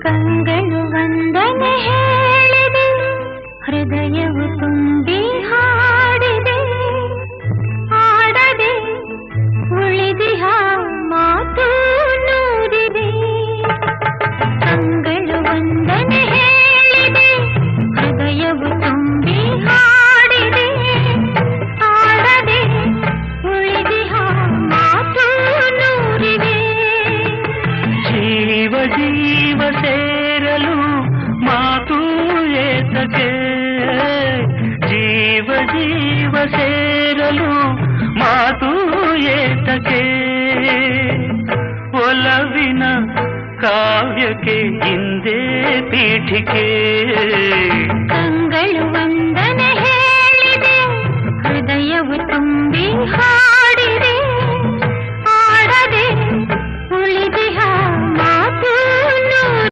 கண்கள் வந்த ಜೀವ ಜೀವ ಸೇರಲು ಮಾತು ಏತಕ್ಕೆ ಜೀವ ಜೀವ ಸೇರಲು ಮಾತು ಏತಕ್ಕೆ ಒಲವಿನ ಕಾವ್ಯಕ್ಕೆ ಹಿಂದೆ ಪೀಠಿಕೆ ಕಂಗಳು ವಂದನೆ